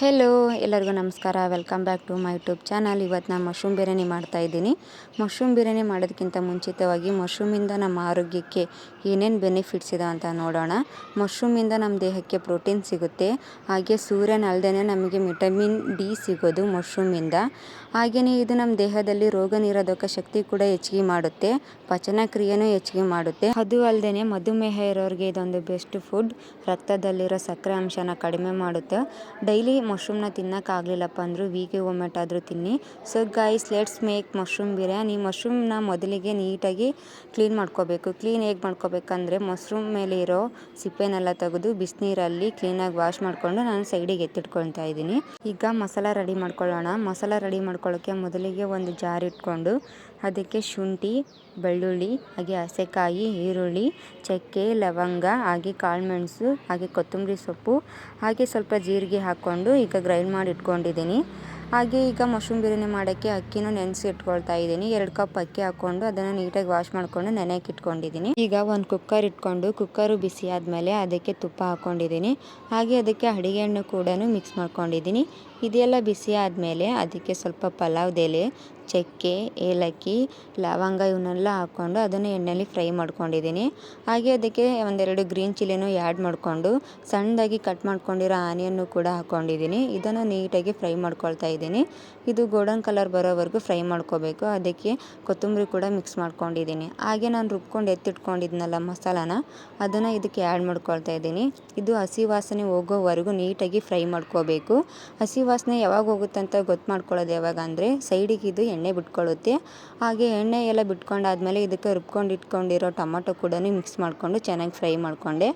Hello ಎಲ್ಲರಿಗೂ ನಮಸ್ಕಾರ. Welcome back to my YouTube channel ಇವತ್ತು ನಾನು ಮಶ್ರೂಮ್ ಬಿರಿಯಾನಿ ಮಾಡ್ತಾ ಇದ್ದೀನಿ. ಮಶ್ರೂಮ್ ಬಿರಿಯಾನಿ ಮಾಡೋದಕ್ಕಿಂತ ಮುಂಚಿತವಾಗಿ ಮಶ್ರೂಮಿಂದ ನಮ್ಮ ಆರೋಗ್ಯಕ್ಕೆ ಏನೇನು ಬೆನಿಫಿಟ್ಸ್ ಇದೆ ಅಂತ ನೋಡೋಣ. ಮಶ್ರೂಮಿಂದ ನಮ್ಮ ದೇಹಕ್ಕೆ ಪ್ರೋಟೀನ್ ಸಿಗುತ್ತೆ. ಹಾಗೆ ಸೂರ್ಯನ ಅಲ್ಲದೇ ನಮಗೆ ವಿಟಮಿನ್ ಡಿ ಸಿಗೋದು ಮಶ್ರೂಮಿಂದ ಹಾಗೆಯೇ ಇದು ನಮ್ಮ ದೇಹದಲ್ಲಿ ರೋಗ ನಿರೋಧಕ ಶಕ್ತಿ ಕೂಡ ಹೆಚ್ಚಿಗೆ ಮಾಡುತ್ತೆ. ಪಚನ ಕ್ರಿಯೆನೂ ಹೆಚ್ಚಿಗೆ ಮಾಡುತ್ತೆ. ಅದು ಅಲ್ಲದೆ ಮಧುಮೇಹ ಇರೋರಿಗೆ ಇದೊಂದು ಬೆಸ್ಟ್ ಫುಡ್ ರಕ್ತದಲ್ಲಿರೋ ಸಕ್ಕರೆ ಅಂಶನ ಕಡಿಮೆ ಮಾಡುತ್ತೆ. ಡೈಲಿ ಮಶ್ರೂಮ್ನ ತಿನ್ನೋಕ್ಕಾಗಲಿಲ್ಲಪ್ಪ ಅಂದರೂ ವೀಕಿಗೆ ಒಮ್ಮೆಟಾದರೂ ತಿನ್ನಿ. So guys let's make mushroom biryani ಮಶ್ರೂಮ್ನ ಮೊದಲಿಗೆ ನೀಟಾಗಿ ಕ್ಲೀನ್ ಮಾಡ್ಕೋಬೇಕು. ಕ್ಲೀನ್ ಹೇಗೆ ಮಾಡ್ಕೋಬೇಕಂದ್ರೆ ಮಶ್ರೂಮ್ ಮೇಲೆ ಇರೋ ಸಿಪ್ಪೆನೆಲ್ಲ ತೆಗೆದು ಬಿಸಿನೀರಲ್ಲಿ ಕ್ಲೀನಾಗಿ ವಾಶ್ ಮಾಡಿಕೊಂಡು ನಾನು ಸೈಡಿಗೆ ಎತ್ತಿಟ್ಕೊಳ್ತಾ ಇದ್ದೀನಿ. ಈಗ ಮಸಾಲ ರೆಡಿ ಮಾಡ್ಕೊಳ್ಳೋಣ. ಮಸಾಲ ರೆಡಿ ಮಾಡ್ಕೊಳ್ಳೋಕ್ಕೆ ಮೊದಲಿಗೆ ಒಂದು ಜಾರ್ ಇಟ್ಕೊಂಡು ಅದಕ್ಕೆ ಶುಂಠಿ, ಬೆಳ್ಳುಳ್ಳಿ, ಹಾಗೆ ಹಸೆಕಾಯಿ, ಈರುಳ್ಳಿ, ಚಕ್ಕೆ, ಲವಂಗ, ಹಾಗೆ ಕಾಳುಮೆಣಸು ಹಾಗೆ ಕೊತ್ತಂಬರಿ ಸೊಪ್ಪು, ಹಾಗೆ ಸ್ವಲ್ಪ ಜೀರಿಗೆ ಹಾಕ್ಕೊಂಡು ಈಗ ಗ್ರೈಂಡ್ ಮಾಡಿ ಇಟ್ಕೊಂಡಿದ್ದೀನಿ. ಹಾಗೆ ಈಗ ಮಶ್ರೂಮ್ ಬಿರಿಯಾನಿ ಮಾಡೋಕ್ಕೆ ಅಕ್ಕಿನೂ ನೆನೆಸಿ ಇಟ್ಕೊಳ್ತಾ ಇದ್ದೀನಿ. ಎರಡು ಕಪ್ ಅಕ್ಕಿ ಹಾಕ್ಕೊಂಡು ಅದನ್ನು ನೀಟಾಗಿ ವಾಶ್ ಮಾಡಿಕೊಂಡು ನೆನೆಯಕ್ಕೆ ಇಟ್ಕೊಂಡಿದ್ದೀನಿ. ಈಗ ಒಂದು ಕುಕ್ಕರ್ ಇಟ್ಕೊಂಡು ಕುಕ್ಕರು ಬಿಸಿ ಆದಮೇಲೆ ಅದಕ್ಕೆ ತುಪ್ಪ ಹಾಕ್ಕೊಂಡಿದ್ದೀನಿ. ಹಾಗೆ ಅದಕ್ಕೆ ಅಡುಗೆ ಎಣ್ಣೆ ಕೂಡ ಮಿಕ್ಸ್ ಮಾಡ್ಕೊಂಡಿದ್ದೀನಿ. ಇದೆಲ್ಲ ಬಿಸಿ ಆದಮೇಲೆ ಅದಕ್ಕೆ ಸ್ವಲ್ಪ ಪಲಾವ್ ಎಲೆ ಚಕ್ಕೆ, ಏಲಕ್ಕಿ, ಲವಂಗ ಇವನ್ನೆಲ್ಲ ಹಾಕ್ಕೊಂಡು ಅದನ್ನು ಎಣ್ಣೆಯಲ್ಲಿ ಫ್ರೈ ಮಾಡ್ಕೊಂಡಿದ್ದೀನಿ. ಹಾಗೆ ಅದಕ್ಕೆ ಒಂದೆರಡು ಗ್ರೀನ್ ಚಿಲ್ಲಿನೂ ಆ್ಯಡ್ ಮಾಡಿಕೊಂಡು ಸಣ್ಣದಾಗಿ ಕಟ್ ಮಾಡ್ಕೊಂಡಿರೋ ಆನಿಯನ್ನು ಕೂಡ ಹಾಕ್ಕೊಂಡಿದ್ದೀನಿ. ಇದನ್ನು ನೀಟಾಗಿ ಫ್ರೈ ಮಾಡ್ಕೊಳ್ತಾ ಇದ್ದೀನಿ. ಇದು ಗೋಲ್ಡನ್ ಕಲರ್ ಬರೋವರೆಗೂ ಫ್ರೈ ಮಾಡ್ಕೋಬೇಕು. ಅದಕ್ಕೆ ಕೊತ್ತಂಬರಿ ಕೂಡ ಮಿಕ್ಸ್ ಮಾಡ್ಕೊಂಡಿದ್ದೀನಿ. ಹಾಗೆ ನಾನು ರುಬ್ಕೊಂಡು ಎತ್ತಿಟ್ಕೊಂಡಿದ್ನಲ್ಲ ಮಸಾಲಾನ, ಅದನ್ನು ಇದಕ್ಕೆ ಆ್ಯಡ್ ಮಾಡ್ಕೊಳ್ತಾ ಇದ್ದೀನಿ. ಇದು ಹಸಿ ವಾಸನೆ ಹೋಗೋವರೆಗೂ ನೀಟಾಗಿ ಫ್ರೈ ಮಾಡ್ಕೋಬೇಕು. ಹಸಿ ವಾಸನೆ ಯಾವಾಗ ಹೋಗುತ್ತೆ ಅಂತ ಗೊತ್ತು ಮಾಡ್ಕೊಳ್ಳೋದು ಯಾವಾಗ ಅಂದರೆ ಸೈಡಿಗೆ ಇದು ಎಣ್ಣೆ ಬಿಟ್ಕೊಳ್ಳುತ್ತೆ. ಹಾಗೆ ಎಣ್ಣೆ ಎಲ್ಲ ಬಿಟ್ಕೊಂಡಾದ್ಮೇಲೆ ಇದಕ್ಕೆ ರುಬ್ಕೊಂಡು ಇಟ್ಕೊಂಡಿರೋ ಟೊಮೊಟೊ ಕೂಡ ಮಿಕ್ಸ್ ಮಾಡಿಕೊಂಡು ಚೆನ್ನಾಗಿ ಫ್ರೈ ಮಾಡಿಕೊಂಡೆ.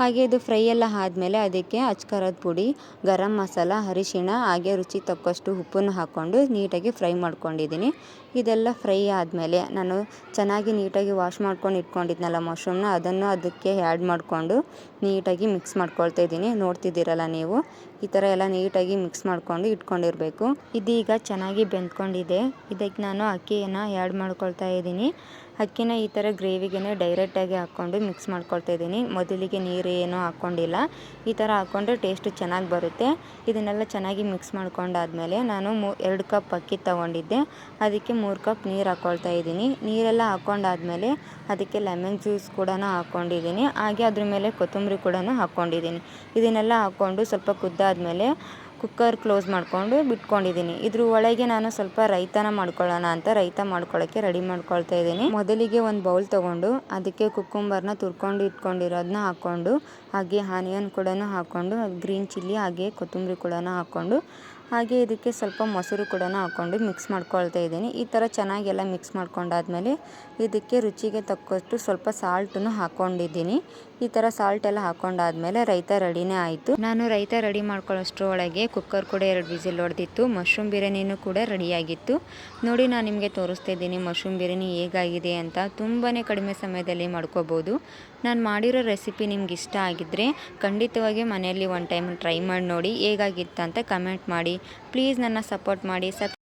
ಹಾಗೆ ಇದು ಫ್ರೈ ಎಲ್ಲ ಆದಮೇಲೆ ಅದಕ್ಕೆ ಅಚ್ಕಾರದ ಪುಡಿ, ಗರಂ ಮಸಾಲ, ಅರಿಶಿಣ, ಹಾಗೆ ರುಚಿ ತಕ್ಕಷ್ಟು ಉಪ್ಪನ್ನು ಹಾಕ್ಕೊಂಡು ನೀಟಾಗಿ ಫ್ರೈ ಮಾಡ್ಕೊಂಡಿದ್ದೀನಿ. ಇದೆಲ್ಲ ಫ್ರೈ ಆದಮೇಲೆ ನಾನು ಚೆನ್ನಾಗಿ ನೀಟಾಗಿ ವಾಶ್ ಮಾಡ್ಕೊಂಡು ಇಟ್ಕೊಂಡಿದ್ನಲ್ಲ ಮಶ್ರೂಮ್ನ, ಅದನ್ನು ಅದಕ್ಕೆ ಆ್ಯಡ್ ಮಾಡಿಕೊಂಡು ನೀಟಾಗಿ ಮಿಕ್ಸ್ ಮಾಡ್ಕೊಳ್ತಾ ಇದ್ದೀನಿ. ನೋಡ್ತಿದ್ದೀರಲ್ಲ ನೀವು? ಈ ಥರ ಎಲ್ಲ ನೀಟಾಗಿ ಮಿಕ್ಸ್ ಮಾಡಿಕೊಂಡು ಇಟ್ಕೊಂಡಿರಬೇಕು. ಇದೀಗ ಚೆನ್ನಾಗಿ ಬೆಂದ್ಕೊಂಡಿದೆ. ಇದಕ್ಕೆ ನಾನು ಅಕ್ಕಿಯನ್ನು ಆ್ಯಡ್ ಮಾಡ್ಕೊಳ್ತಾ ಇದ್ದೀನಿ. ಅಕ್ಕಿನ ಈ ಥರ ಗ್ರೇವಿಗೆ ಡೈರೆಕ್ಟಾಗಿ ಹಾಕ್ಕೊಂಡು ಮಿಕ್ಸ್ ಮಾಡ್ಕೊಳ್ತಾ ಇದ್ದೀನಿ. ಮೊದಲಿಗೆ ನೀರು ಏನೂ ಹಾಕ್ಕೊಂಡಿಲ್ಲ. ಈ ಥರ ಹಾಕ್ಕೊಂಡ್ರೆ ಟೇಸ್ಟು ಚೆನ್ನಾಗಿ ಬರುತ್ತೆ. ಇದನ್ನೆಲ್ಲ ಚೆನ್ನಾಗಿ ಮಿಕ್ಸ್ ಮಾಡ್ಕೊಂಡಾದ್ಮೇಲೆ ನಾನು ಮೂ, ಎರಡು ಕಪ್ ಅಕ್ಕಿ ತೊಗೊಂಡಿದ್ದೆ. ಅದಕ್ಕೆ ಮೂರು ಕಪ್ ನೀರು ಹಾಕ್ಕೊಳ್ತಾ ಇದ್ದೀನಿ. ನೀರೆಲ್ಲ ಹಾಕ್ಕೊಂಡಾದ್ಮೇಲೆ ಅದಕ್ಕೆ ಲೆಮನ್ ಜ್ಯೂಸ್ ಕೂಡ ಹಾಕ್ಕೊಂಡಿದ್ದೀನಿ. ಹಾಗೆ ಅದ್ರ ಮೇಲೆ ಕೊತ್ತಂಬರಿ ಕೂಡ ಹಾಕ್ಕೊಂಡಿದ್ದೀನಿ. ಇದನ್ನೆಲ್ಲ ಹಾಕ್ಕೊಂಡು ಸ್ವಲ್ಪ ಕುದ್ದಾದ್ಮೇಲೆ ಕುಕ್ಕರ್ ಕ್ಲೋಸ್ ಮಾಡಿಕೊಂಡು ಬಿಟ್ಕೊಂಡಿದ್ದೀನಿ. ಇದ್ರ ಒಳಗೆ ನಾನು ಸ್ವಲ್ಪ ರೈತನ ಮಾಡ್ಕೊಳ್ಳೋಣ ಅಂತ ರೈತ ಮಾಡ್ಕೊಳ್ಳೋಕ್ಕೆ ರೆಡಿ ಮಾಡ್ಕೊಳ್ತಾ ಇದ್ದೀನಿ. ಮೊದಲಿಗೆ ಒಂದು ಬೌಲ್ ತೊಗೊಂಡು ಅದಕ್ಕೆ ಕುಕ್ಕುಂಬರ್ನ ತುರ್ಕೊಂಡು ಇಟ್ಕೊಂಡಿರೋದನ್ನ ಹಾಕ್ಕೊಂಡು, ಹಾಗೆ ಆನಿಯನ್ ಕೂಡ ಹಾಕ್ಕೊಂಡು ಗ್ರೀನ್ ಚಿಲ್ಲಿ ಹಾಗೆ ಕೊತ್ತಂಬರಿ ಕೂಡ ಹಾಕ್ಕೊಂಡು ಹಾಗೆ ಇದಕ್ಕೆ ಸ್ವಲ್ಪ ಮೊಸರು ಕೂಡ ಹಾಕ್ಕೊಂಡು ಮಿಕ್ಸ್ ಮಾಡ್ಕೊಳ್ತಾ ಇದ್ದೀನಿ. ಈ ಥರ ಚೆನ್ನಾಗೆಲ್ಲ ಮಿಕ್ಸ್ ಮಾಡ್ಕೊಂಡಾದ್ಮೇಲೆ ಇದಕ್ಕೆ ರುಚಿಗೆ ತಕ್ಕಷ್ಟು ಸ್ವಲ್ಪ ಸಾಲ್ಟನ್ನು ಹಾಕ್ಕೊಂಡಿದ್ದೀನಿ. ಈ ಥರ ಸಾಲ್ಟ್ ಎಲ್ಲ ಹಾಕ್ಕೊಂಡಾದ್ಮೇಲೆ ರೈತ ರೆಡಿನೇ ಆಯಿತು. ನಾನು ರೈತ ರೆಡಿ ಒಳಗೆ ಕುಕ್ಕರ್ ಕೂಡ ಎರಡು ವಿಸಿಲ್ ಹೊಡೆದಿತ್ತು. ಮಶ್ರೂಮ್ ಬಿರಿಯಾನಿನೂ ಕೂಡ ರೆಡಿಯಾಗಿತ್ತು. ನೋಡಿ ನಾನು ನಿಮಗೆ ತೋರಿಸ್ತಾ ಇದ್ದೀನಿ ಮಶ್ರೂಮ್ ಬಿರಿಯಾನಿ ಹೇಗಾಗಿದೆ ಅಂತ. ತುಂಬಾ ಕಡಿಮೆ ಸಮಯದಲ್ಲಿ ಮಾಡ್ಕೋಬೋದು. ನಾನು ಮಾಡಿರೋ ರೆಸಿಪಿ ನಿಮ್ಗೆ ಇಷ್ಟ ಆಗಿದ್ದರೆ ಖಂಡಿತವಾಗಿ ಮನೆಯಲ್ಲಿ ಒನ್ ಟೈಮ್ ಟ್ರೈ ಮಾಡಿ ನೋಡಿ ಹೇಗಾಗಿತ್ತು ಅಂತ ಕಮೆಂಟ್ ಮಾಡಿ. ಪ್ಲೀಸ್ ನನ್ನ ಸಪೋರ್ಟ್ ಮಾಡಿ, ಸಬ್